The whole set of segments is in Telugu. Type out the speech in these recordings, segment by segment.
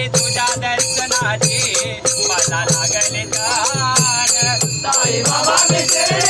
आले तुझ्या दर्शनाचे. मला लागले तान साई बाबा मिसळे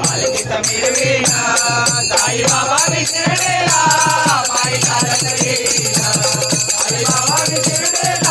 బాలకృష్ణ మీరు వీరా సాయి బాబా విశ్వడేలా సాయి బాబా విశ్వడేలా